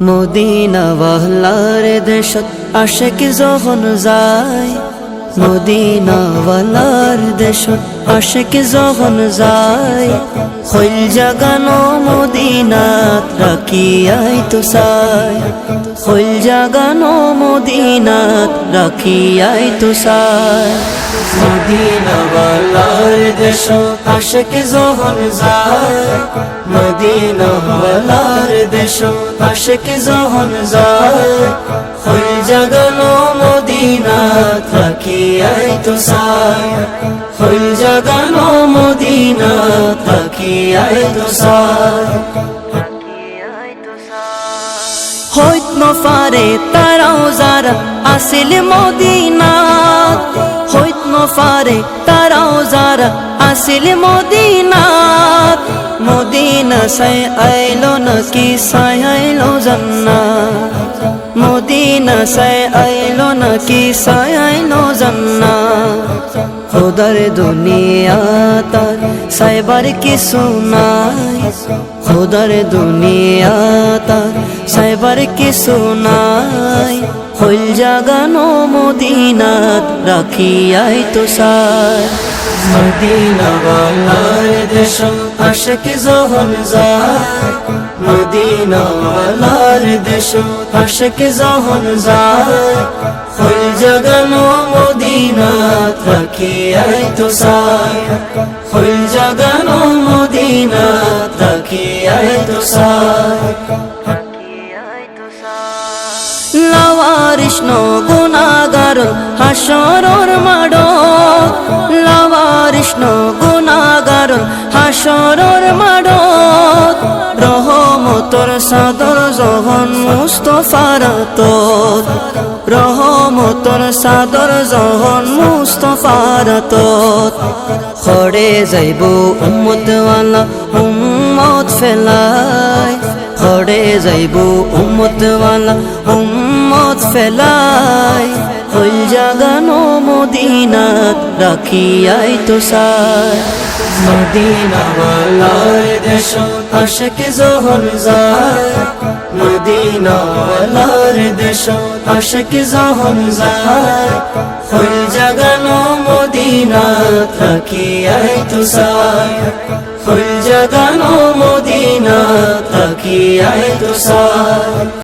মদিনাওয়ালার দেশত আশেক যখন যায় মদিনাওয়ালার দেশত আশেক যখন যায় হইল জাগানো মদিনাত, রাখিয়াই তো সাই। হইল জাগানো মদিনাত, রাখিয়াই তো সাই। মদিনাওয়ালার দেশত আশেক যখন যায়। মদিনাওয়ালার দেশত আশেক যখন যায়। হইল জাগানো মদিনাত, রাখিয়াই তো সাই। হইল জাগানো মদিনাত রাখিয়াই তো সাই হইত নফারে তারাও যারা আসিল মদিনাত হইত নফারে তারাও যারা আসিল মদিনাত মদিনা সাই আইলো নাকি, সাই আইলো জান্নাত। মদিনা সাই আইলো নাকি, সাই আইলো জান্নাত। খোদার দুনিয়া তার সাইবার কিছু নাই খোদার দুনিয়া তার সাইবার কিছু নাই হইল জাগানো মদিনাত, রাখিয়াই তো সার। মদিনা বালার দেশ আশক জহন যায় মদিনা বালার দেশ আশক জহন যায় হইল জাগানো জাগানো মদিনাত রাখিয়াই তো সার গুণাগার হাসরর মাড লাওয়ারিষ্ণ গুণাগার, হাসরর মাড রহমতর সাদর জহন মুস্তফার তোর রহমতর সাদর জহন মুস্তফার তোর খড়ে যাইব উম্মতওয়ালা, উম্মত ফেলায়। খড়ে যাইব উম্মতওয়ালা, উম্মত ফেলায়। হইল জাগানো মদিনাত রাখিয়াই তো সার। মদিনাওয়ালার দেশ, আশেক জহর যায় মদিনাওয়ালার দেশ, আশেক জহর যায় হইল জাগানো মদিনাত রাখিয়াই তো সার। হইল জাগানো মদিনাত রাখিয়াই তো সার।